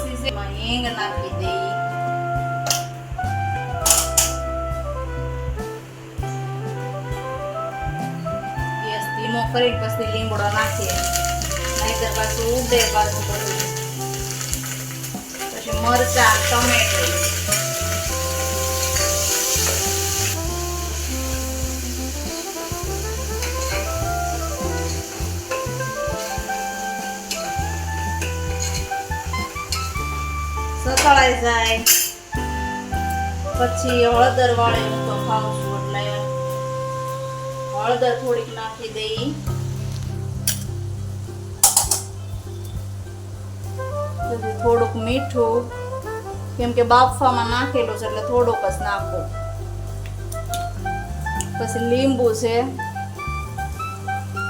પછી છે એમાં હિંગ નાખી દઈ ગેસ ધીમો કરી પછી લીમડો નાખીએ નહીતર પાછું ઉડે પાછું બધું પછી મરચાં ટમેટું સતળાઈ જાય. પછી હળદર વાળે હું તો ખાઉં એટલે હળદર થોડીક નાખી દઈ. પછી થોડુંક મીઠું, કેમ કે બાફવામાં નાખેલું છે એટલે થોડુંક જ નાખો. પછી લીંબુ છે.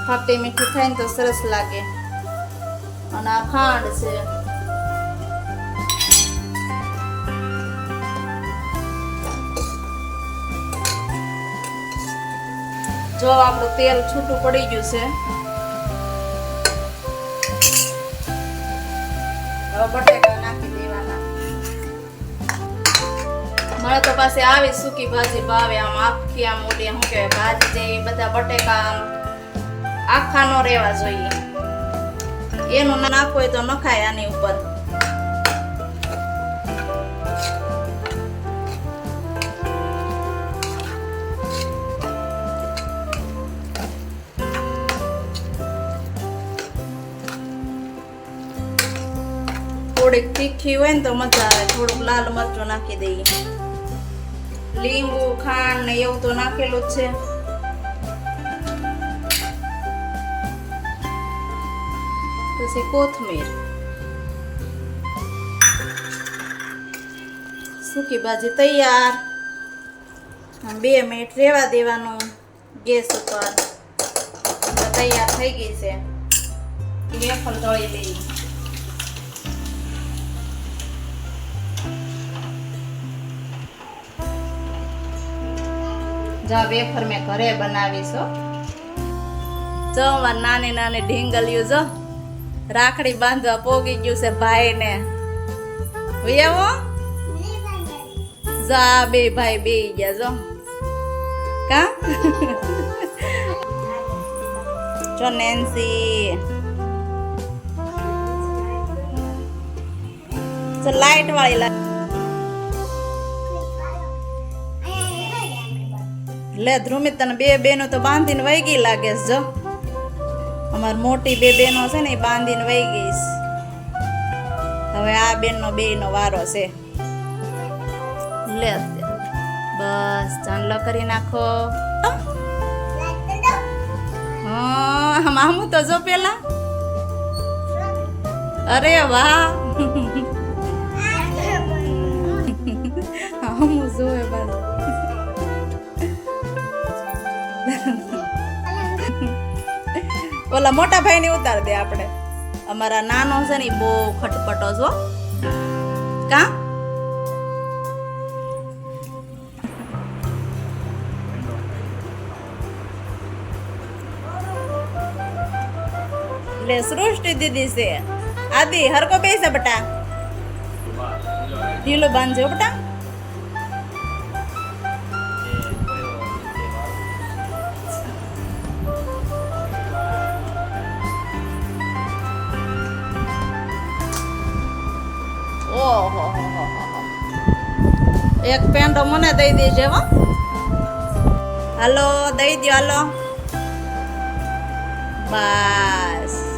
ખાટી મીઠી થાય ને તો સરસ લાગે. અને આ ખાંડ છે. જો આપણું તેલ છૂટું પડી ગયું છે. હવે નાખી દેવાના. મને તો પાસે આવી સૂકી ભાજી ભાવે, આમ આખી આમ મોટી શું કહેવાય, ભાજી છે બધા બટેકા આમ આખા નો રહેવા જોઈએ. એનું ના નાખવું હોય તો નખાય આની ઉપર. થોડીક તીખી હોય ને તો મજા આવે થોડુંક લાલ મરચું નાખી દઈએ. લીંબુ, ખાંડ ને એવું તો નાખેલું જ છે. પછી કોથમીર. સૂકી ભાજી તૈયાર. બે મિનિટ રેવા દેવાનું. ગેસ ઉપર. તૈયાર થઈ ગઈ છે. વેફર તળી લઈ જા વેફર મેં ઘરે બનાવીશું જો અમાર નાની નાની ઢીંગલિયું જો રાખડી બાંધવા પોગી ગયું છે ભાઈને. વિયાવો જા બે ભાઈ બે ગયા જો. કા? જો નેન્સી. લાઈટ વાળી લાઈટ લે, ધ્રુમિત તને બે બેનો તો બાંધીને વહી ગઈ લાગે છે, જો. અમાર મોટી બે બેનો છે ને, એ બાંધીને વહી ગઈ. હવે આ બેનનો બેનો વારો છે. લે, બસ, ચાંદલો કરી નાખો. હા, મામું તો જો પેલા. અરે વાહ. ઓલા મોટા ભાઈ ને ઉતાર દે આપણે. અમારા નાનો છે ને બહુ ખટપટો છો કા? લે સૃષ્ટિ દીદી છે. આદિ હરકો બેસે બટા. ઢીલો બાંધજો બટા. એક પેન્ટો મને દઈ દેજે હો. હાલો દઈ દો હાલો. બસ.